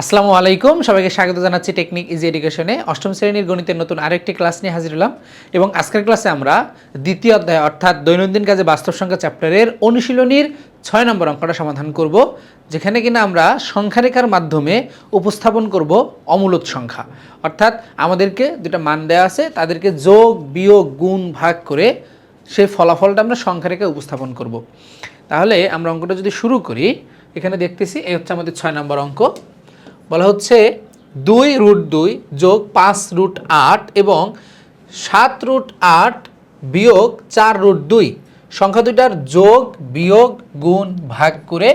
আসসালামু আলাইকুম। সবাইকে স্বাগত জানাচ্ছি টেকনিক ইজি এডুকেশনে অষ্টম শ্রেণির গণিতের নতুন আরেকটি ক্লাস নিয়ে হাজির হলাম এবং আজকের ক্লাসে আমরা দ্বিতীয় অধ্যায় অর্থাৎ দৈনন্দিন কাজে বাস্তব সংখ্যা চ্যাপ্টারের অনুশীলনীর ছয় নম্বর অঙ্কটা সমাধান করব, যেখানে কিনা আমরা সংখ্যারেখার মাধ্যমে উপস্থাপন করব অমূলত সংখ্যা। অর্থাৎ আমাদেরকে দুটা মান দেওয়া আছে, তাদেরকে যোগ, বিয়োগ, গুণ, ভাগ করে সেই ফলাফলটা আমরা সংখ্যারেখায় উপস্থাপন করব। তাহলে আমরা অঙ্কটা যদি শুরু করি, এখানে দেখতেছি এই হচ্ছে আমাদের ছয় নম্বর অঙ্ক। বলা হচ্ছে দুই রুট দুই যোগ পাঁচ রুট আট এবং সাত রুট আট বিয়োগ চার রুট দুই। সংখ্যা দুইটার যোগ, বিয়োগ, গুণ ভাগ করে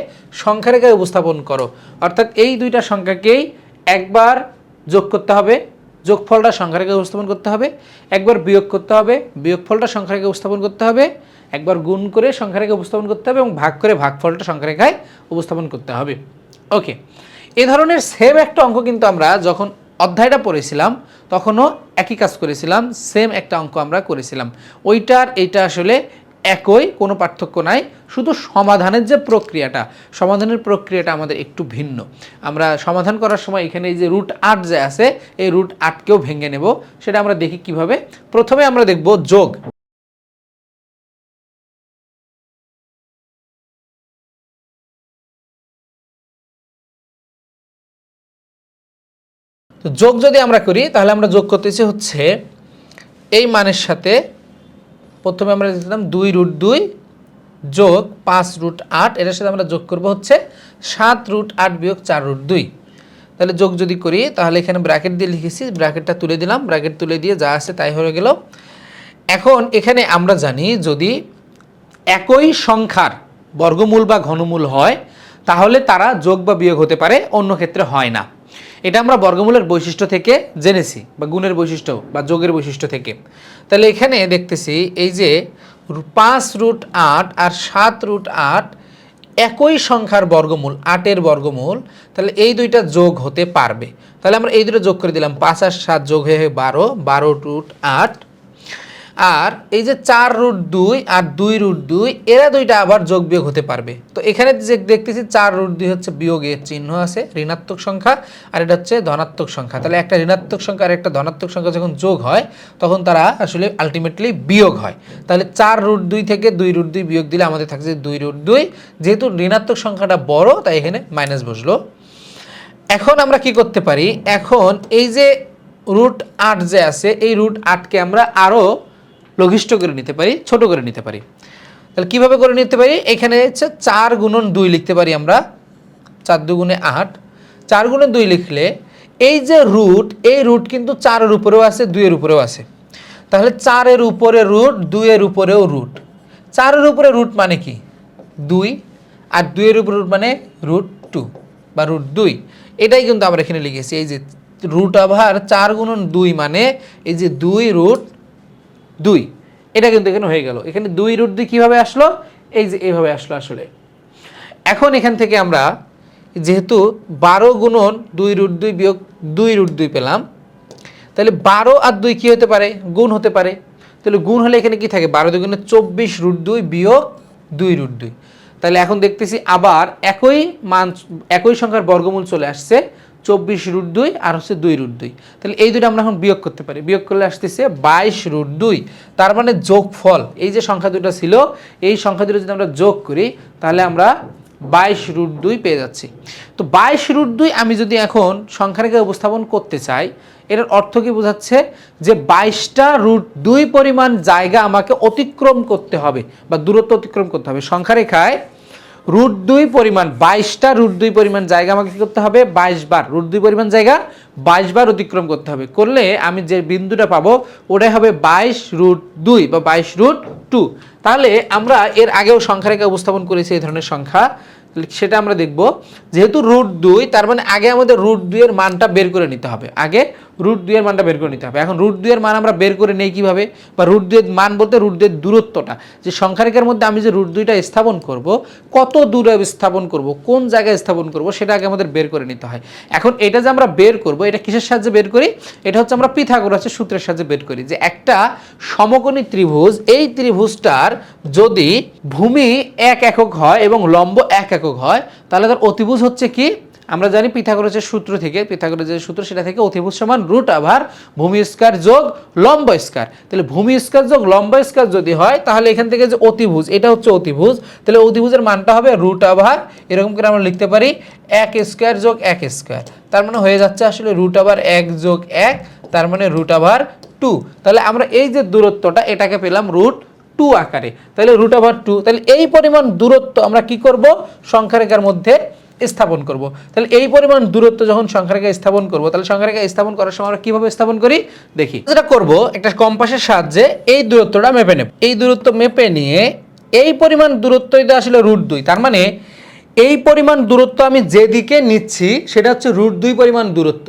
সংখ্যারেখায় উপস্থাপন করো। অর্থাৎ এই দুইটা সংখ্যাকেই একবার যোগ করতে হবে, যোগফলটা সংখ্যারেখায় উপস্থাপন করতে হবে, একবার বিয়োগ করতে হবে, বিয়োগফলটা সংখ্যারেখায় উপস্থাপন করতে হবে, একবার গুণ করে সংখ্যারেখায় উপস্থাপন করতে হবে এবং ভাগ করে ভাগফলটা সংখ্যারেখায় উপস্থাপন করতে হবে। ওকে এ ধরনের সেম একটা অঙ্ক কিন্তু আমরা যখন অধ্যায়টা পড়েছিলাম, তখনও একই কাজ করেছিলাম সেম একটা অঙ্ক আমরা করেছিলাম। ওইটার, এইটা আসলে একই, কোনো পার্থক্য নাই, শুধু সমাধানের যে প্রক্রিয়াটা, সমাধানের প্রক্রিয়াটা আমাদের একটু ভিন্ন। আমরা সমাধান করার সময় এখানে এই যে রুট আট যে আছে, এই রুট আটকেও ভেঙে নেব, সেটা আমরা দেখি কীভাবে? প্রথমে আমরা দেখব যোগ। তো যোগ যদি আমরা করি, তাহলে আমরা যোগ করতেছি হচ্ছে এই মানের সাথে প্রথমে আমরা দিলাম দুই রুট দুই যোগ পাঁচ রুট আট, এটার সাথে আমরা যোগ করব হচ্ছে সাত রুট আট বিয়োগ চার রুট দুই। তাহলে যোগ যদি করি, তাহলে এখানে ব্র্যাকেট দিয়ে লিখেছি, ব্র্যাকেটটা তুলে দিলাম, ব্র্যাকেট তুলে দিয়ে যা আছে তাই হয়ে গেল। এখন এখানে আমরা জানি যদি একই সংখ্যার বর্গমূল বা ঘনমূল হয়, তাহলে তারা যোগ বা বিয়োগ হতে পারে, অন্য ক্ষেত্রে হয় না। এটা আমরা বর্গমূলের বৈশিষ্ট্য থেকে জেনেছি, বা গুণের বৈশিষ্ট্য, বা যোগের বৈশিষ্ট্য থেকে। তাহলে এখানে দেখতেছি এই যে পাঁচ রুট আট আর সাত রুট আট একই সংখ্যার বর্গমূল, আটের বর্গমূল, তাহলে এই দুইটা যোগ হতে পারবে। তাহলে আমরা এই দুটো যোগ করে দিলাম, পাঁচ আর সাত যোগ হয়ে বারো বারো রুট আট আর এই যে চার রুট দুই আর দুই রুট দুই, এরা দুইটা আবার যোগ বিয়োগ হতে পারবে। তো এখানে যে দেখতেছি চার রুট দুই হচ্ছে বিয়োগের চিহ্ন আছে, ঋণাত্মক সংখ্যা, আর এটা হচ্ছে ধনাত্মক সংখ্যা। তাহলে একটা ঋণাত্মক সংখ্যা আর একটা ধনাত্মক সংখ্যা যখন যোগ হয়, তখন তারা আসলে আলটিমেটলি বিয়োগ হয়। তাহলে চার রুট দুই থেকে দুই রুট দুই বিয়োগ দিলে আমাদের থাকছে দুই রুট দুই। যেহেতু ঋণাত্মক সংখ্যাটা বড়, তাই এখানে মাইনাস বসল। এখন আমরা কি করতে পারি? এখন এই যে রুট আট যে আছে, এই রুট আটকে আমরা আরও লঘিষ্ঠ করে নিতে পারি, ছোট করে নিতে পারি। তাহলে কীভাবে করে নিতে পারি? এখানে হচ্ছে চার গুণন দুই লিখতে পারি আমরা। চার দুগুণে আট। চার গুণে দুই লিখলে এই যে রুট, এই রুট কিন্তু চারের উপরেও আছে, দুইয়ের উপরেও আছে। তাহলে চারের উপরে রুট, দুইয়ের উপরেও রুট। চারের উপরে রুট মানে কি? দুই। আর দুইয়ের উপরে রুট মানে রুট টু বা রুট দুই। এটাই কিন্তু আমরা এখানে লিখেছি, এই যে রুট আবার চার গুণন দুই মানে এই যে দুই রুট দুই। এটা কিন্তু এখানে হয়ে গেল। এখানে দুই রুট দুই কীভাবে আসলো? এই যে এইভাবে আসলো আসলে। এখন এখান থেকে আমরা যেহেতু বারো গুণন দুই রুট দুই বিয়োগ দুই রুট দুই পেলাম, তাহলে বারো আর দুই কী হতে পারে? গুণ হতে পারে। তাহলে গুণ হলে এখানে কি থাকে? বারো দুই দুগুণে চব্বিশ রুট দুই বিয়োগ দুই রুট দুই। তাহলে এখন দেখতেছি আবার একই মান, একই সংখ্যার বর্গমূল চলে আসছে। চব্বিশ রুট দুই আর হচ্ছে দুই রুট দুই। তাহলে এই দুটো আমরা এখন বিয়োগ করতে পারি। বিয়োগ করলে আসতেছে বাইশ রুট দুই। তার মানে যোগফল, এই যে সংখ্যা দুটো ছিল, এই সংখ্যা দুটো যদি আমরা যোগ করি, তাহলে আমরা বাইশ রুট দুই পেয়ে যাচ্ছি। তো বাইশ রুট দুই আমি যদি এখন সংখ্যারেখা উপস্থাপন করতে চাই, এটার অর্থ কি বোঝাচ্ছে যে বাইশটা রুট দুই পরিমাণ জায়গা আমাকে অতিক্রম করতে হবে বা দূরত্ব অতিক্রম করতে হবে। সংখ্যারেখায় রুট দুই পরিমাণ বাইশটা, রুট দুই পরিমাণ জায়গা আমাকে কী করতে হবে? বাইশ বার। রুট দুই পরিমাণ জায়গা, বাইশ বার অতিক্রম করতে হবে। করলে আমি যে বিন্দুটা পাবো, ওটাই হবে বাইশ রুট দুই বা বাইশ রুট টু। তাহলে আমরা এর আগেও সংখ্যারেখা উপস্থাপন করেছি এই ধরনের সংখ্যা। সেটা আমরা দেখব। যেহেতু রুট দুই, তার মানে আগে আমাদের রুট দুইয়ের মানটা বের করে নিতে হবে। আগে রুট দুইয়ের মানটা বের করে নিতে হবে। এখন রুট দুইয়ের মান আমরা বের করে নেই কীভাবে? বা রুট দুয়ের মান বলতে রুট দুইয়ের দূরত্বটা। যে সংখ্যারেখার মধ্যে আমি যে রুট দুইটা স্থাপন করব, কত দূরে স্থাপন করব, কোন জায়গায় স্থাপন করব, সেটা আগে আমাদের বের করে নিতে হয়। এখন এটা যে আমরা বের করব, এটা কিসের সাহায্যে বের করি? এটা হচ্ছে আমরা পিথাগোরাসের সূত্রের সাহায্যে বের করি যে একটা সমকোণী ত্রিভুজ, এই ত্রিভুজটার যদি ভূমি এক একক হয় এবং লম্ব এক একক হয়, তাহলে তার অতিভুজ হচ্ছে কি? আমরা জানি পিথাগোরাসের সূত্র থেকে, পিথাগোরাসের সূত্র সেটা থেকে অতিভুজ সমান রুট আভার ভূমি স্কয়ার যোগ লম্ব স্কয়ার। তাহলে ভূমি স্কয়ার যোগ লম্ব স্কয়ার যদি হয়, তাহলে এখান থেকে যে অতিভুজ, এটা হচ্ছে অতিভুজ। তাহলে অতিভুজের মানটা হবে রুট আভার এরকম করে আমরা লিখতে পারি এক স্কয়ার যোগ এক স্কয়ার। তার মানে হয়ে যাচ্ছে আসলে রুট আভার এক যোগ এক, তার মানে রুট আভার টু তাহলে আমরা এই যে দূরত্বটা, এটাকে পেলাম রুট টু আকারে। তাহলে রুট আভার টু তাহলে এই পরিমাণ দূরত্ব আমরা কি করব? সংখ্যারেখার মধ্যে স্থাপন করব। তাহলে এই পরিমাণ দূরত্ব যখন সংখ্যারেখা স্থাপন করব, তাহলে সংখ্যারেখা স্থাপন করার সময় আমরা কীভাবে স্থাপন করি? দেখি। যেটা করব, একটা কম্পাসের সাহায্যে এই দূরত্বটা মেপে নেব। এই দূরত্ব মেপে নিয়ে এই পরিমাণ দূরত্ব এটা আসলে রুট দুই। তার মানে এই পরিমাণ দূরত্ব আমি যেদিকে নিচ্ছি, সেটা হচ্ছে রুট দুই পরিমাণ দূরত্ব।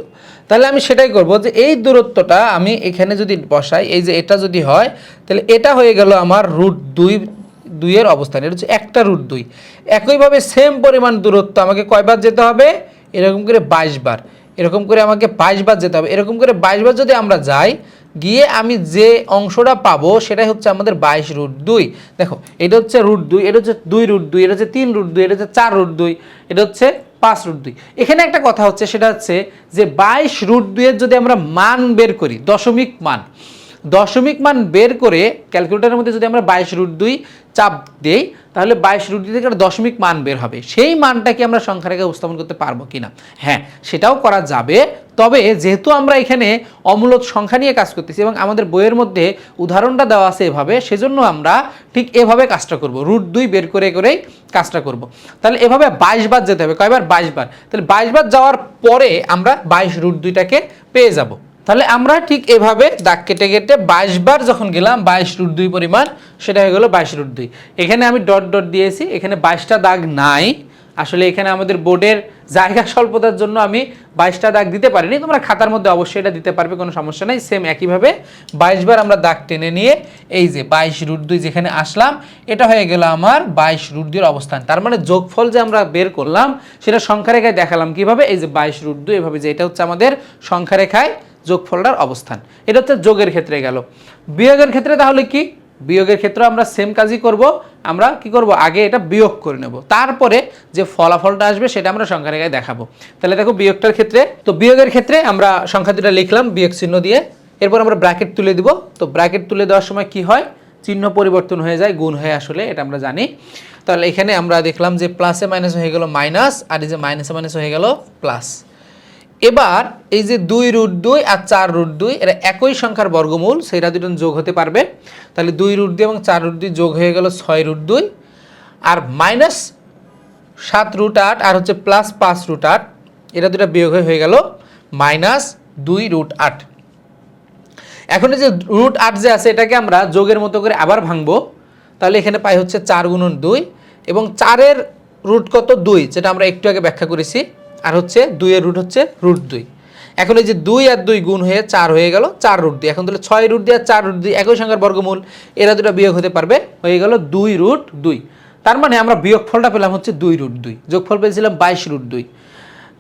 তাহলে আমি সেটাই করব যে এই দূরত্বটা আমি এখানে যদি বসাই, এই যে এটা যদি হয়, তাহলে এটা হয়ে গেল আমার রুট দুই, দুইয়ের অবস্থান। এটা হচ্ছে একটা রুট দুই। একইভাবে সেম পরিমাণ দূরত্ব, আমাকে কয়বার যেতে হবে? এরকম করে বাইশ বার। এরকম করে আমাকে বাইশ বার যেতে হবে। এরকম করে বাইশ বার যদি আমরা যাই, গিয়ে আমি যে অংশটা পাবো, সেটাই হচ্ছে আমাদের বাইশ রুট দুই। দেখো, এটা হচ্ছে রুট দুই, এটা হচ্ছে দুই রুট দুই, এটা হচ্ছে তিন রুট দুই, এটা হচ্ছে চার রুট দুই, এটা হচ্ছে পাঁচ রুট দুই। এখানে একটা কথা হচ্ছে, সেটা হচ্ছে যে বাইশ রুট দুইয়ের যদি আমরা মান বের করি, দশমিক মান দশমিক মান বের করে ক্যালকুলেটারের মধ্যে যদি আমরা বাইশ রুট দুই চাপ দেই, তাহলে বাইশ রুট দুই থেকে একটা দশমিক মান বের হবে। সেই মানটাকে আমরা সংখ্যারেখা উপস্থাপন করতে পারব কিনা? হ্যাঁ সেটাও করা যাবে। তবে যেহেতু আমরা এখানে অমূলত সংখ্যা নিয়ে কাজ করতেছি এবং আমাদের বইয়ের মধ্যে উদাহরণটা দেওয়া আছে এভাবে, সেজন্য আমরা ঠিক এভাবে কাজটা করব। রুট দুই বের করে করেই কাজটা করব। তাহলে এভাবে বাইশ বার যেতে হবে। কয়বার? বাইশ বার। তাহলে বাইশ বার যাওয়ার পরে আমরা বাইশ রুট দুইটাকে পেয়ে যাব। তাহলে আমরা ঠিক এভাবে দাগ কেটে কেটে বাইশ বার যখন গেলাম, বাইশ রুট দুই পরিমাণ, সেটা হয়ে গেলো বাইশ রুট দুই। এখানে আমি ডট ডট দিয়েছি, এখানে বাইশটা দাগ নাই। আসলে এখানে আমাদের বোর্ডের জায়গা স্বল্পতার জন্য আমি বাইশটা দাগ দিতে পারিনি। তোমরা খাতার মধ্যে অবশ্যই এটা দিতে পারবে, কোনো সমস্যা নেই। সেম একইভাবে বাইশ বার আমরা দাগ টেনে নিয়ে এই যে বাইশ রুট দুই যেখানে আসলাম, এটা হয়ে গেল আমার বাইশ রুট দুইয়ের অবস্থান। তার মানে যোগফল যে আমরা বের করলাম, সেটা সংখ্যারেখায় দেখালাম কীভাবে? এই যে বাইশ রুট দুই, এভাবে যে এটা হচ্ছে আমাদের সংখ্যারেখায় যোগফলটার অবস্থান। এটা হচ্ছে যোগের ক্ষেত্রে গেল। বিয়োগের ক্ষেত্রে তাহলে কি? বিয়োগের ক্ষেত্রে আমরা সেম কাজই করব। আমরা কি করব? আগে এটা বিয়োগ করে নেব। তারপরে যে ফলাফলটা আসবে সেটা আমরা সংখ্যা রেখায় দেখাবো। তাহলে দেখো বিয়োগটার ক্ষেত্রে, তো বিয়োগের ক্ষেত্রে আমরা সংখ্যা দুটা লিখলাম, বিয়োগ চিহ্ন দিয়ে। এরপর আমরা ব্র্যাকেট তুলে দিব। তো ব্র্যাকেট তুলে দেওয়ার সময় কি হয়? চিহ্ন পরিবর্তন হয়ে যায়, গুণ হয়ে আসলে, এটা আমরা জানি। তাহলে এখানে আমরা দেখলাম যে প্লাসে মাইনাস হয়ে গেল মাইনাস আর এই যে মাইনাসে মাইনাস হয়ে গেল প্লাস এবার এই যে দুই রুট দুই আর চার রুট দুই, এরা একই সংখ্যার বর্গমূল, সেটা দুজন যোগ হতে পারবে। তাহলে দুই রুট দুই এবং চার রুট দুই যোগ হয়ে গেল ছয় রুট দুই। আর মাইনাস সাত রুট আট আর হচ্ছে প্লাস পাঁচ রুট আট এটা দুটা বিয়োগ হয়ে গেল মাইনাস দুই রুট আট। এখন যে রুট আট যে আছে, এটাকে আমরা যোগের মতো করে আবার ভাঙবো। তাহলে এখানে পাই হচ্ছে চার গুণন দুই এবং চারের রুট কত দুই, যেটা আমরা একটু আগে ব্যাখ্যা করেছি। আর হচ্ছে দুইয়ের রুট হচ্ছে রুট দুই। এখন এই যে দুই আর দুই গুণ হয়ে চার হয়ে গেল, চার রুট দুই। এখন তাহলে ছয় রুট দুই আর চার রুট দুই একই সংখ্যার বর্গমূল, এরা দুটো বিয়োগ হতে পারবে, হয়ে গেল দুই রুট দুই। তার মানে আমরা বিয়োগফলটা পেলাম হচ্ছে দুই রুট দুই। যোগফল পেয়েছিলাম বাইশ রুট দুই।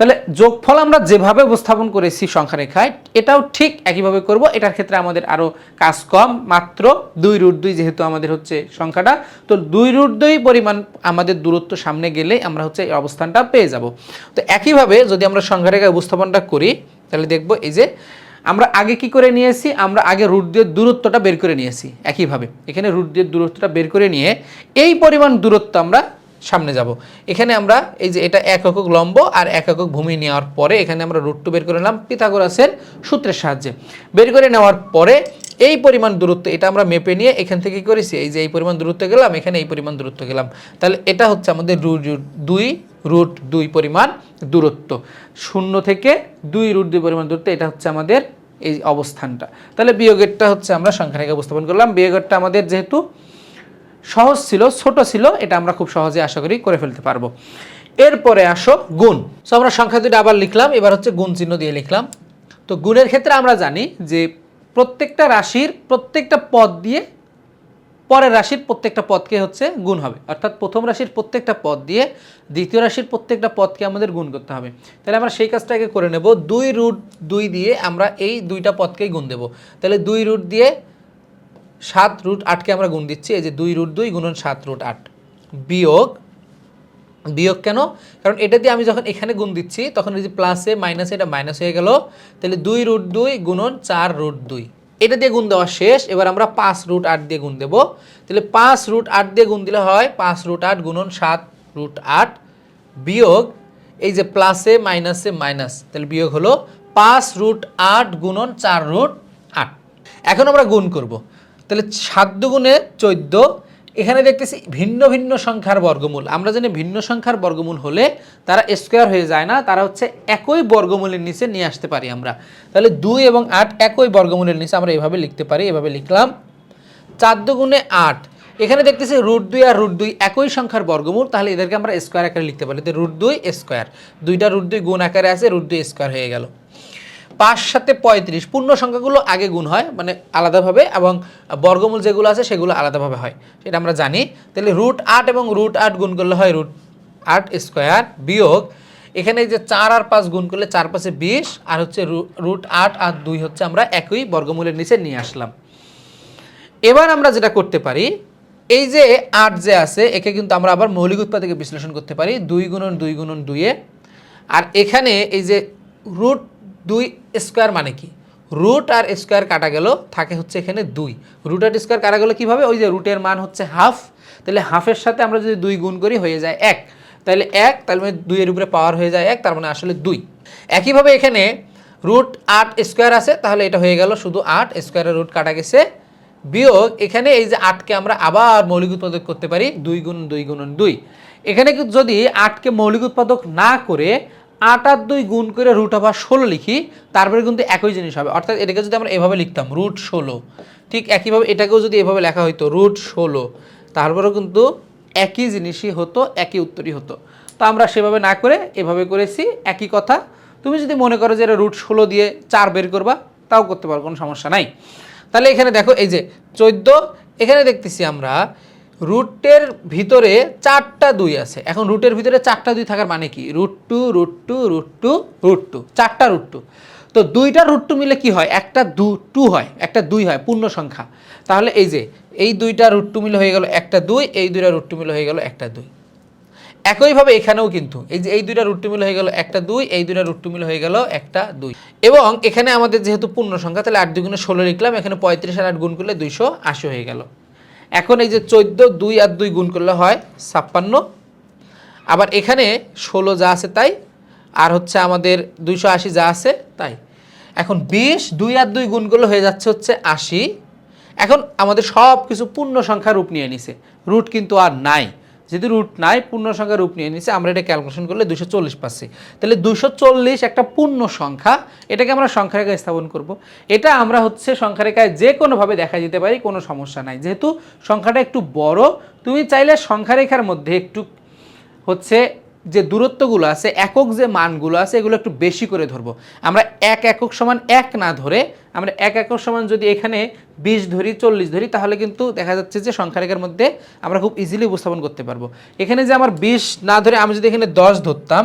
তাহলে যোগফল আমরা যেভাবে উপস্থাপন করেছি সংখ্যা রেখায় এটাও ঠিক একইভাবে করব। এটার ক্ষেত্রে আমাদের আরও কাজ কম, মাত্র দুই রুট দুই যেহেতু আমাদের হচ্ছে সংখ্যাটা, তো দুই রুট দুই পরিমাণ আমাদের দূরত্ব সামনে গেলে আমরা হচ্ছে এই অবস্থানটা পেয়ে যাব। তো একইভাবে যদি আমরা সংখ্যা রেখায় উপস্থাপনটা করি, তাহলে দেখব এই যে আমরা আগে কি করে নিয়েছি? আমরা আগে রুট দিয়ে দূরত্বটা বের করে নিয়েছি, একইভাবে। এখানে রুট দিয়ে দূরত্বটা বের করে নিয়ে এই পরিমাণ দূরত্ব আমরা সামনে যাব। এখানে আমরা এই যে এটা এক একক লম্ব আর এক একক ভূমি নেওয়ার পরে এখানে আমরা রুট টু বের করে নিলাম পিথাগোরাসের সূত্রের সাহায্যে। বের করে নেওয়ার পরে এই পরিমাণ দূরত্ব এটা আমরা মেপে নিয়ে এখান থেকে করেছি? এই যে এই পরিমাণ দূরত্ব গেলাম, এখানে এই পরিমাণ দূরত্ব গেলাম। তাহলে এটা হচ্ছে আমাদের রুট রুট দুই রুট দুই পরিমাণ দূরত্ব। শূন্য থেকে দুই রুট দুই পরিমাণ দূরত্ব এটা হচ্ছে আমাদের এই অবস্থানটা। তাহলে বিয়োগেরটা হচ্ছে আমরা সংখ্যা রেখা উপস্থাপন করলাম। বিয়োগেরটা আমাদের যেহেতু সহজ ছিল, ছোট ছিল, এটা আমরা খুব সহজে আশা করি করে ফেলতে পারব। এরপরে আসো গুণ। সো আমরা সংখ্যা দুটো আবার লিখলাম, এবার হচ্ছে গুণ চিহ্ন দিয়ে লিখলাম। তো গুণের ক্ষেত্রে আমরা জানি যে প্রত্যেকটা রাশির প্রত্যেকটা পদ দিয়ে পরের রাশির প্রত্যেকটা পদকে হচ্ছে গুণ হবে। অর্থাৎ প্রথম রাশির প্রত্যেকটা পদ দিয়ে দ্বিতীয় রাশির প্রত্যেকটা পদকে আমাদের গুণ করতে হবে। তাহলে আমরা সেই কাজটাকে করে নেব। দুই রুট দুই দিয়ে আমরা এই দুইটা পদকেই গুণ দেব। তাহলে দুই রুট দিয়ে সাত রুট আটকে আমরা গুণ দিচ্ছি, এই যে দুই রুট দুই গুণন সাত রুট আট। বিয়োগ বিয়োগ কেন? কারণ এটা দিয়ে আমি যখন এখানে গুণ দিচ্ছি, তখন এই যে প্লাসে মাইনাসে এটা মাইনাস হয়ে গেল, তাহলে দুই রুট দুই গুণন চার রুট দুই। এটা দিয়ে গুণ দেওয়া শেষ, এবার আমরা পাঁচ রুট আট দিয়ে গুণ দেবো। তাহলে পাঁচ রুট আট দিয়ে গুণ দিলে হয় পাঁচ রুট আট গুণন সাত রুট আট বিয়োগ, এই যে প্লাসে মাইনাসে মাইনাস তাহলে বিয়োগ হলো পাঁচ রুট আট গুণন চার রুট আট। এখন আমরা গুণ করব। তাহলে সাত দুগুণে চোদ্দ, এখানে দেখতেছি ভিন্ন ভিন্ন সংখ্যার বর্গমূল। আমরা জানি ভিন্ন সংখ্যার বর্গমূল হলে তারা স্কোয়ার হয়ে যায় না, তারা হচ্ছে একই বর্গমূলের নিচে নিয়ে আসতে পারি আমরা। তাহলে দুই এবং আট একই বর্গমূলের নিচে আমরা এভাবে লিখতে পারি, এভাবে লিখলাম। চার দুগুণে আট, এখানে দেখতেছি রুট দুই আর রুট দুই একই সংখ্যার বর্গমূল, তাহলে এদেরকে আমরা স্কোয়ার আকারে লিখতে পারি। রুট দুই স্কোয়ার, দুইটা রুট দুই গুণ আকারে আছে, রুট দুই স্কোয়ার হয়ে গেল। পাঁচ সাথে পঁয়ত্রিশ। পূর্ণ সংখ্যাগুলো আগে গুণ হয় মানে আলাদাভাবে এবং বর্গমূল যেগুলো আছে সেগুলো আলাদাভাবে হয়, সেটা আমরা জানি। তাহলে রুট আট এবং রুট আট গুণ করলে হয় রুট আট স্কোয়ার বিয়োগ, এখানে যে চার আর পাঁচ গুণ করলে চার পাঁচে বিশ, আর হচ্ছে রুট আট আর দুই হচ্ছে আমরা একই বর্গমূলের নিচে নিয়ে আসলাম। এবার আমরা যেটা করতে পারি, এই যে আট যে আছে, একে কিন্তু আমরা আবার মৌলিক উৎপাদকে বিশ্লেষণ করতে পারি, দুই গুণন দুই গুণন দুইয়ে। আর এখানে এই যে রুট দুই স্কোয়ার মানে কি? রুট আর স্কোয়ার কাটা গেল, থাকে হচ্ছে এখানে দুই। রুট আর স্কোয়ার কাটা গেল কীভাবে? ওই যে রুটের মান হচ্ছে হাফ। তাহলে হাফের সাথে আমরা যদি দুই গুণ করি, হয়ে যায় এক। তাহলে এক তাহলে মানে দুইয়ের উপরে পাওয়ার হয়ে যায় এক, তার মানে আসলে দুই। একইভাবে এখানে রুট আট স্কোয়ার আছে, তাহলে এটা হয়ে গেল শুধু আট স্কোয়ারের রুট কাটা গেছে। বিয়োগ, এখানে এই যে আটকে আমরা আবার মৌলিক উৎপাদক করতে পারি, দুই গুণ দুই গুণন দুই। এখানে যদি আটকে মৌলিক উৎপাদক না করে আট আর দুই গুণ করে রুট আবার ষোলো লিখি, তারপরে কিন্তু একই জিনিস হবে। অর্থাৎ এটাকে যদি আমরা এভাবে লিখতাম রুট ষোলো, ঠিক একইভাবে এটাকেও যদি এভাবে লেখা হইতো রুট ষোলো, তারপরেও কিন্তু একই জিনিসই হতো, একই উত্তরই হতো। তো আমরা সেভাবে না করে এভাবে করেছি, একই কথা। তুমি যদি মনে করো যে এটা রুট ষোলো দিয়ে চার বের করবা, তাও করতে পারো, কোনো সমস্যা নাই। তাহলে এখানে দেখো, এই যে চোদ্দ, এখানে দেখতেছি আমরা রুটের ভিতরে চারটা দুই আছে। এখন রুটের ভিতরে চারটা দুই থাকার মানে কি? Root two root two root two root two. চারটা রুট টু। তো দুইটা রুট টু মিলে কি হয়? একটা দু, টু হয়, একটা দুই হয়, পূর্ণ সংখ্যা। তাহলে এই যে, এই দুইটা রুট টু মিলে হয়ে গেল একটা দুই, এই দুইটা রুট টু মিলে হয়ে গেল একটা দুই। একইভাবে এখানেও কিন্তু, এই যে, এই দুইটা রুট টু মিলে হয়ে গেল একটা দুই, এই দুইটা রুট টু মিলে হয়ে গেল একটা দুই। এবং এখানে আমাদের যেহেতু পূর্ণ সংখ্যা, তাহলে আট দুগুণে ষোলো লিখলাম, এখানে পঁয়ত্রিশ আর আট গুণ করলে দুইশো আশি হয়ে গেল। এখন এই যে চোদ্দ, দুই আর দুই গুণ করলে হয় ছাপ্পান্ন। আবার এখানে ষোলো যা আছে তাই, আর হচ্ছে আমাদের দুইশো আশি যা আছে তাই। এখন বিশ, দুই আর দুই গুণ করলে হয়ে যাচ্ছে হচ্ছে আশি। এখন আমাদের সব কিছু পূর্ণ সংখ্যা রূপ নিয়ে নিছে। রুট কিন্তু আর নাই। যেহেতু রুট নাই পূর্ণ সংখ্যা রূপ নিয়ে নিচ্ছে আমরা এটা ক্যালকুলেশন করলে দুশো চল্লিশ পাচ্ছি। তাহলে দুশো চল্লিশ একটা পূর্ণ সংখ্যা এটাকে আমরা সংখ্যারেখায় স্থাপন করব। এটা আমরা হচ্ছে সংখ্যা রেখায় যে কোনোভাবে দেখা যেতে পারি, কোনো সমস্যা নাই। যেহেতু সংখ্যাটা একটু বড়, তুমি চাইলে সংখ্যা রেখার মধ্যে একটু হচ্ছে যে দূরত্বগুলো আছে, একক যে মানগুলো আছে, এগুলো একটু বেশি করে ধরবো। আমরা এক একক সমান এক না ধরে, আমরা এক একক সমান যদি এখানে বিশ ধরি, চল্লিশ ধরি, তাহলে কিন্তু দেখা যাচ্ছে যে সংখ্যা রেখার মধ্যে আমরা খুব ইজিলি উপস্থাপন করতে পারব। এখানে যে আমার বিশ না ধরে আমি যদি এখানে দশ ধরতাম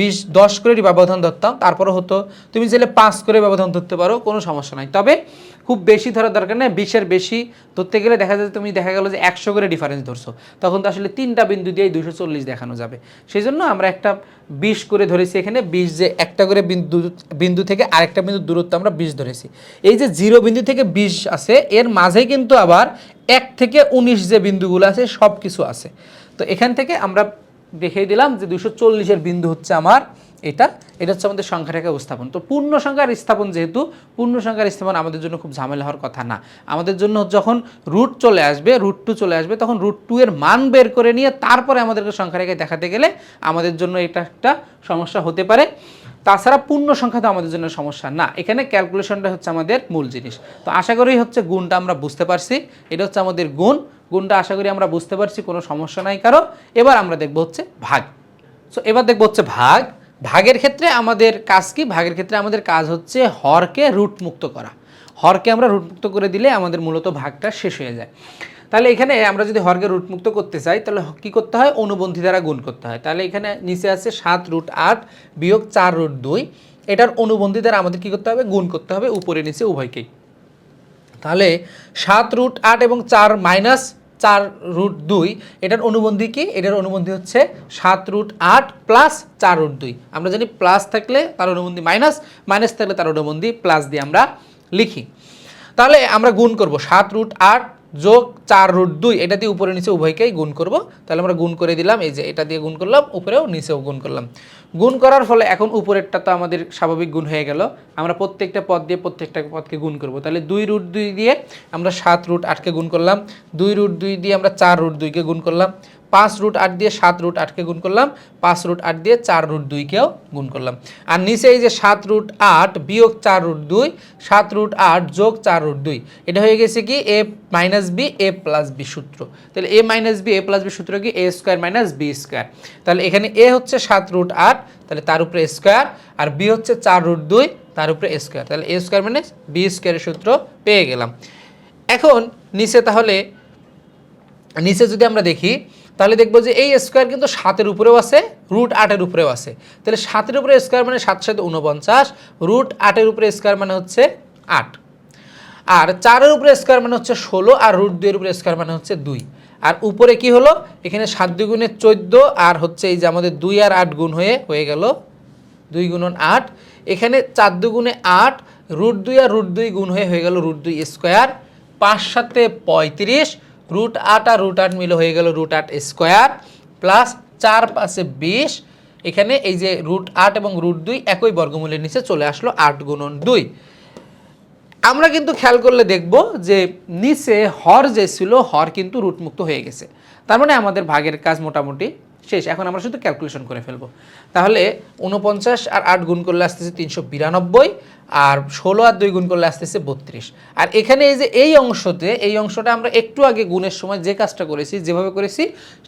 বিশ, দশ করে ব্যবধান ধরতাম তারপরে হতো, তুমি চাইলে পাঁচ করে ব্যবধান ধরতে পারো, কোনো সমস্যা নাই। তবে খুব বেশি ধরার দরকার নেই, বিশের বেশি ধরতে গেলে দেখা যাচ্ছে তুমি দেখা গেলো যে একশো করে ডিফারেন্স ধরছো। তখন তো আসলে তিনটা বিন্দু দিয়েই দুশো চল্লিশ দেখানো যাবে। সেই জন্য আমরা একটা বিশ করে ধরেছি এখানে, বিশ যে একটা করে বিন্দু বিন্দু থেকে আরেকটা বিন্দু দূরত্ব আমরা বিশ ধরেছি। এই যে জিরো বিন্দু থেকে বিশ আছে, এর মাঝে কিন্তু আবার এক থেকে উনিশ যে বিন্দুগুলো আছে সব কিছু আছে। তো এখান থেকে আমরা দেখিয়ে দিলাম যে দুশো চল্লিশের বিন্দু হচ্ছে আমার এটা। এটা হচ্ছে আমাদের সংখ্যা রেখা উপস্থাপন। তো পূর্ণ সংখ্যার স্থাপন যেহেতু পূর্ণ সংখ্যার স্থাপন আমাদের জন্য খুব ঝামেলা হওয়ার কথা না। আমাদের জন্য যখন রুট চলে আসবে রুট টু চলে আসবে, তখন রুট টু এর মান বের করে নিয়ে তারপরে আমাদেরকে সংখ্যা রেখায় দেখাতে গেলে আমাদের জন্য এটা একটা সমস্যা হতে পারে। তাছাড়া পূর্ণ সংখ্যা তো আমাদের জন্য সমস্যা না। এখানে ক্যালকুলেশনটা হচ্ছে আমাদের মূল জিনিস। তো আশা করি হচ্ছে গুণটা আমরা বুঝতে পারছি। এটা হচ্ছে আমাদের গুণ। গুণটা আশা করি আমরা বুঝতে পারছি, কোনো সমস্যা নাই কারও। এবার আমরা দেখব হচ্ছে ভাগ। সো এবার দেখব হচ্ছে ভাগ। ভাগের ক্ষেত্রে আমাদের কাজ কি? ভাগের ক্ষেত্রে আমাদের কাজ হচ্ছে হরকে রুট মুক্ত করা। হরকে আমরা রুটমুক্ত করে দিলে আমাদের মূলত ভাগটা শেষ হয়ে যায়। তাহলে এখানে আমরা যদি হরকে রুটমুক্ত করতে চাই, তাহলে কি করতে হয়? অনুবন্ধী দ্বারা গুণ করতে হয়। তাহলে এখানে নিচে আছে সাত রুট আট বিয়োগ চার রুট দুই। এটার অনুবন্ধী দ্বারা আমাদের কি করতে হবে? গুণ করতে হবে উপরে নিচে উভয়কেই। তাহলে সাত রুট আট এবং চার মাইনাস চার রুট দুই, এটার অনুবন্ধী কি? এটার অনুবন্ধী হচ্ছে সাত রুট আট প্লাস চার রুট দুই। আমরা জানি প্লাস থাকলে তার অনুবন্ধী মাইনাস মাইনাস থাকলে তার অনুবন্ধী প্লাস দিয়ে আমরা লিখি। তাহলে আমরা গুণ করব সাত রুট আট যোগ চার রুট দুই, এটা দিয়ে উপরে নিচে উভয়কেই গুণ করব। তাহলে আমরা গুণ করে দিলাম, এই যে এটা দিয়ে গুণ করলাম, উপরেও নিচেও গুণ করলাম। গুণ করার ফলে এখন উপরেরটা তো আমাদের স্বাভাবিক গুণ হয়ে গেল। আমরা প্রত্যেকটা পদ দিয়ে প্রত্যেকটা পদকে গুণ করব। তাহলে দুই রুট দুই দিয়ে আমরা সাত রুট আটকে গুণ করলাম। দুই রুট দুই দিয়ে আমরা চার রুট দুইকে গুণ করলাম। পাঁচ রুট আট দিয়ে সাত রুট আটকে গুণ করলাম, পাঁচ রুট আট দিয়ে চার রুট দুইকেও গুণ করলাম। আর নিচে এই যে সাত রুট আট বিয়োগ চার রুট দুই, সাত রুট আট যোগ চার রুট দুই, এটা হয়ে গেছে কি A minus B, A plus B সূত্র। তাহলে A minus B, A plus B সূত্র কি? A square minus B square. তাহলে এখানে এ হচ্ছে সাত রুট আট, তাহলে তার উপরে স্কোয়ার, আর বি হচ্ছে চার রুট দুই, তার উপরে স্কোয়ার। তাহলে এ স্কোয়ার মানে বি স্কোয়ারের সূত্র পেয়ে গেলাম। এখন নিচে তাহলে, নিচে যদি আমরা দেখি তাহলে দেখব যে এই স্কোয়ার কিন্তু সাতের উপরেও আছে রুট আটের উপরেও আছে। তাহলে সাতের উপরে স্কোয়ার মানে সাত সাথে উনপঞ্চাশ রুট আটের উপরে স্কোয়ার মানে হচ্ছে আট। আর চারের উপরে স্কোয়ার মানে হচ্ছে ষোলো, আর রুট দুইয়ের উপরে স্কোয়ার মানে হচ্ছে দুই। আর উপরে কি হলো? এখানে সাত দুই গুণে চোদ্দ, আর হচ্ছে এই যে আমাদের দুই আর আট গুণ হয়ে হয়ে গেল দুই গুণন আট। এখানে চার দুগুণে আট রুট দুই আর রুট দুই গুণ হয়ে হয়ে গেল রুট দুই স্কোয়ার পাঁচ সাথে পঁয়ত্রিশ রুট আট আর রুট আট মিলে হয়ে গেল রুট আট স্কোয়ার প্লাস চার পাশে বিশ। এখানে এই যে রুট আট এবং রুট দুই একই বর্গমূলের নিচে চলে আসলো আট গুণন দুই। আমরা কিন্তু খেয়াল করলে দেখব যে নিচে হর যে ছিল, হর কিন্তু রুটমুক্ত হয়ে গেছে। তার মানে আমাদের ভাগের কাজ মোটামুটি শেষ। এখন আমরা শুধু ক্যালকুলেশন করে ফেলব। তাহলে উনপঞ্চাশ আর আট গুণ করলে আসতেছে তিনশো বিরানব্বই। আর ষোলো আর দুই গুণ করলে আসতেছে বত্রিশ। আর এখানে এই যে এই অংশতে, এই অংশটা আমরা একটু আগে গুণের সময় যে কাজটা করেছি, যেভাবে করেছি,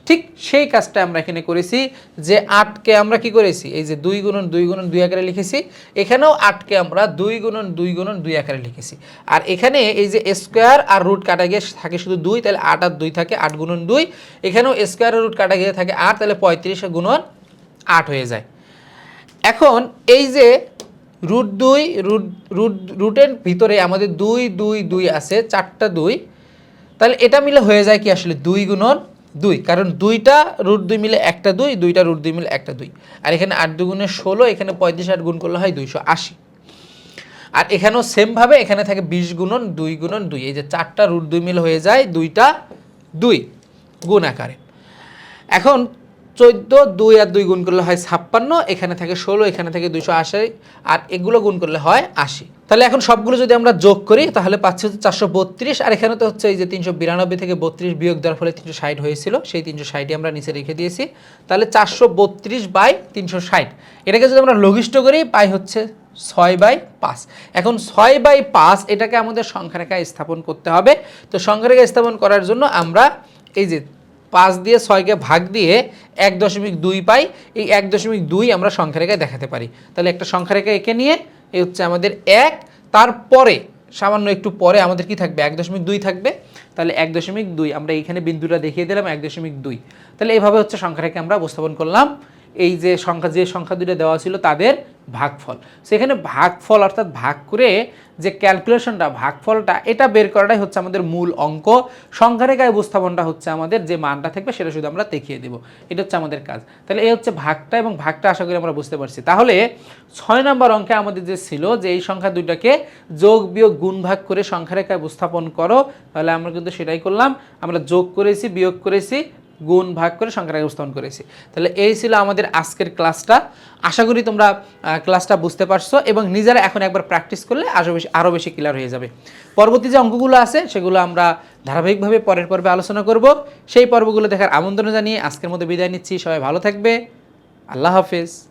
ঠিক সেই কাজটা আমরা এখানে করেছি যে আটকে আমরা কি করেছি? এই যে দুই গুণন দুই গুণন, দুই আকারে লিখেছি। এখানেও আটকে আমরা দুই গুণন দুই গুণন, দুই আকারে লিখেছি। আর এখানে এই যে স্কোয়ার আর রুট কাটা গিয়ে থাকে শুধু দুই, তাহলে আট আর দুই থাকে, আট গুণন দুই। এখানেও স্কোয়ার আর রুট কাটা গিয়ে থাকে আট, তাহলে পঁয়ত্রিশে গুণন আট হয়ে যায়। এখন এই যে রুট দুই, রুট রুট, রুটের ভিতরে আমাদের দুই দুই দুই আছে, চারটা দুই। তাহলে এটা মিলে হয়ে যায় কি আসলে দুই গুণন দুই। কারণ দুইটা রুট দুই মিলে একটা দুই, দুইটা রুট দুই মিলে একটা দুই। আর এখানে আট দুগুণে ষোলো, এখানে পঁয়ত্রিশ আট গুণ করলে হয় দুইশো আশি। আর এখানেও সেমভাবে এখানে থাকে বিশ গুণন দুই গুণন দুই। এই যে চারটা রুট দুই মিল হয়ে যায় দুইটা দুই গুণ আকারে। এখন চোদ্দ, দুই আর দুই গুণ করলে হয় ছাপ্পান্ন, এখানে থাকে ষোলো, এখানে থাকে দুইশো আশি, আর এগুলো গুণ করলে হয় আশি। তাহলে এখন সবগুলো যদি আমরা যোগ করি, তাহলে পাচ্ছি হচ্ছে চারশো বত্রিশ, আর এখানে তো হচ্ছে এই যে তিনশো বিরানব্বই থেকে বত্রিশ বিয়োগ দেওয়ার ফলে তিনশো ষাট হয়েছিল, সেই তিনশো ষাটই আমরা নিচে রেখে দিয়েছি। তাহলে চারশো বত্রিশ বাই তিনশো ষাট। এটাকে যদি আমরা লঘিষ্ঠ করি, পাই হচ্ছে ছয় বাই পাঁচ। এখন ছয় বাই পাঁচ, এটাকে আমাদের সংখ্যারেখায় স্থাপন করতে হবে। তো সংখ্যারেখায় স্থাপন করার জন্য আমরা এই যে পাঁচ দিয়ে ছয়কে ভাগ দিয়ে এক দশমিক দুই পাই, এই এক দশমিক দুই আমরা সংখ্যারেখায় দেখাতে পারি। তাহলে একটা সংখ্যারেখা এঁকে নিয়ে এই হচ্ছে আমাদের এক, তারপরে, সামান্য একটু পরে আমাদের কি থাকবে? এক দশমিক দুই থাকবে। তাহলে এক দশমিক দুই, আমরা এইখানে বিন্দুটা দেখিয়ে দিলাম, এক দশমিক দুই। তাহলে এইভাবে হচ্ছে সংখ্যাটাকে আমরা উপস্থাপন করলাম। এই যে সংখ্যা যে সংখ্যা দুইটা দেওয়া ছিল তাদের ভাগফল। সেখানে ভাগফল অর্থাৎ ভাগ করে যে ক্যালকুলেশনটা ভাগফলটা, এটা বের করাটাই হচ্ছে আমাদের মূল অঙ্ক। সংখ্যারেখায় উপস্থাপনটা হচ্ছে আমাদের যে মানটা থাকবে সেটা শুধু আমরা দেখিয়ে দেবো। এটা হচ্ছে আমাদের কাজ। তাহলে এই হচ্ছে ভাগটা এবং ভাগটা আশা করি আমরা বুঝতে পারছি। তাহলে ছয় নম্বর অঙ্কে আমাদের যে ছিল যে এই সংখ্যা দুইটাকে যোগ, বিয়োগ, গুণ, ভাগ করে সংখ্যারেখায় উপস্থাপন করো, তাহলে আমরা কিন্তু সেটাই করলাম। আমরা যোগ করেছি, বিয়োগ করেছি গুণ ভাগ করে সংখ্যাটাকে উপস্থাপন করেছি। তাহলে এই ছিল আমাদের আজকের ক্লাসটা। আশা করি তোমরা ক্লাসটা বুঝতে পারছ এবং নিজেরা এখন একবার প্র্যাকটিস করলে আরও বেশি আরও বেশি ক্লিয়ার হয়ে যাবে। পরবর্তী যে অঙ্কগুলো আছে, সেগুলো আমরা ধারাবাহিকভাবে পরের পর্বে আলোচনা করব। সেই পর্বগুলো দেখার আমন্ত্রণ জানিয়ে আজকের মতো বিদায় নিচ্ছি। সবাই ভালো থাকবে। আল্লাহ হাফেজ।